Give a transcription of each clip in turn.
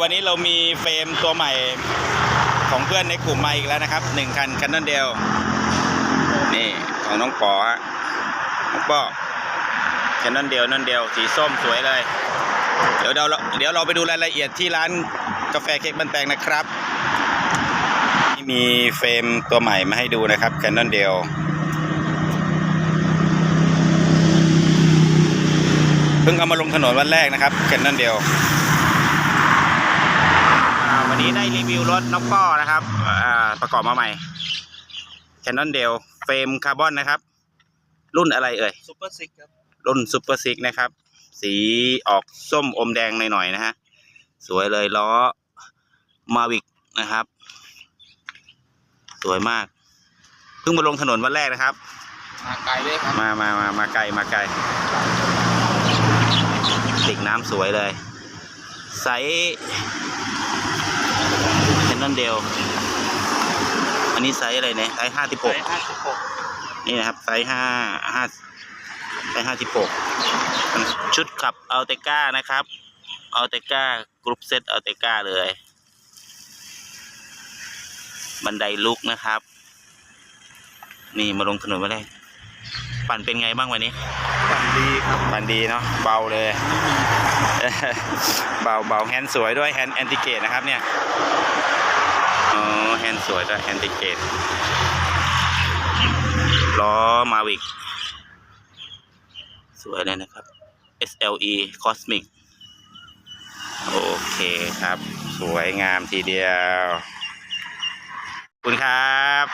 วันนี้เรามีเฟรมตัวใหม่ของเพื่อนในกลุ่มมาอีกแล้วนะครับหนึ่งคันคันนั่นเดียวนี่ของน้องปอฮะน้องปอแคนนอนเดียวนั่นเดียวสีส้มสวยเลย เดี๋ยวเราเดี๋ยวเราไปดูรายละเอียดที่ร้านกาแฟเค้กบันแตงนะครับที่มีเฟรมตัวใหม่มาให้ดูนะครับแคนนอนเดียวเพิ่งเอามาลงถนนวันแรกนะครับแคนนอนเดียว วันนี้ได้รีวิวรถนกป้อนะครับอ่าประกอบมาใหม่ Canon d e l เฟรมคาร์บอนนะครับ รุ่นอะไรเอ่ยซุปเปอร์ซิกครับรุ่นซูเปอร์ซิกนะครับ สีออกส้มอมแดงหน่อยๆนะฮะ สวยเลยล้อมาวิกนะครับ สวยมาก เพิ่งมาลงถนนวันแรกนะครับ มาไกลเลยครับ มามามามาไกลมาไกลติกน้ำสวยเลยไซส์ เ a นนอนเดลอันนี้ไซส์อะไรเนี่ยไซส์ห้าสิบหกห้าสิบหกนี่นะครับไซส์ห้าห้าไซส์ห้าสิบหกชุดขับอัลเตก้านะครับอัลเตก้ากรุ๊ปเซตอัลเตก้าเลย บันไดลุกนะครับ นี่มาลงถนนมาได้ปั่นเป็นไงบ้างวันนี้ ปั่นดีครับ ปั่นดีเนาะเบาเลย เบาเบาแฮนด์สวยด้วยแฮนด์แอนติเกตนะครับเนี่ยอ๋อแฮนด์สวยด้วยแอนติเกตล้อมาวิกสวยเลยนะครับ SLE Cosmic โอเคครับ สวยงามทีเดียว คุณครับ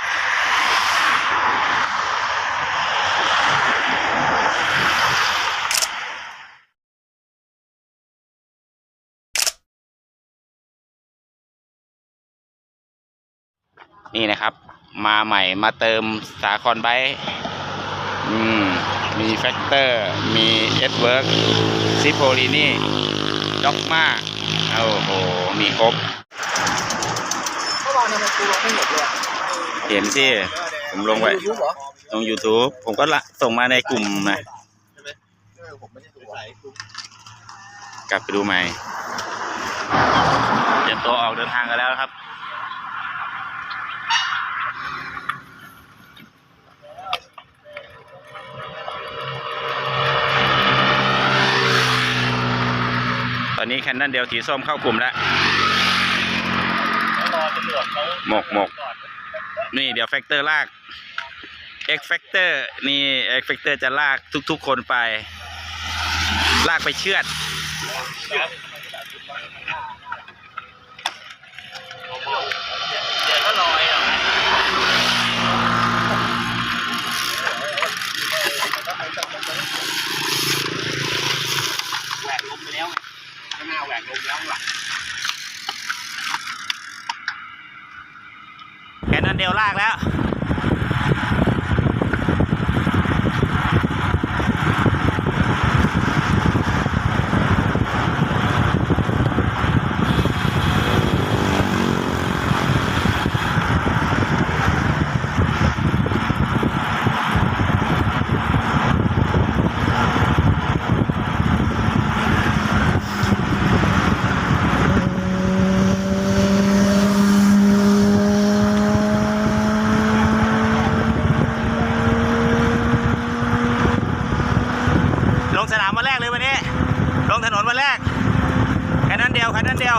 นี่นะครับ มาใหม่มาเติมสาคอนไบอืมมีแฟกเตอร์ มีเอ็ดเวิร์กซิโพลีนี่ด็อกมาโอ้โห มีครบเมื่อวานทำไมครูลงไม่หมดเลยอะเห็นสิผมลงไว้ยูทูบเหรอลง YouTube ผมก็ละส่งมาในกลุ่มนะเออผมไม่ได้ดูอะกลับไปดูใหม่เตรียมตัวออกเดินทางกันแล้วครับ ตอ นนี้แคนนันเดียวสีส้มเข้ากลุ่มแล้วหมกหมกนี่เดี๋ยวแฟกเตอร์ลากเอ็กแฟกเตอร์นี่เอ็กแฟกเตอร์จะลากทุก ๆ คนไป ลากไปเชือดเดี๋ยวก็ลอยอะแหวกลมไปแล้วไงข้าง หน้าแหวกลมแล้วข้างหลังแค่นั้นเดียวลากแล้ว ลงสนามวันแรกเลยวันนี้ ลงถนนวัน แรกแค่นั้นเดียวแค่นั้นเดียว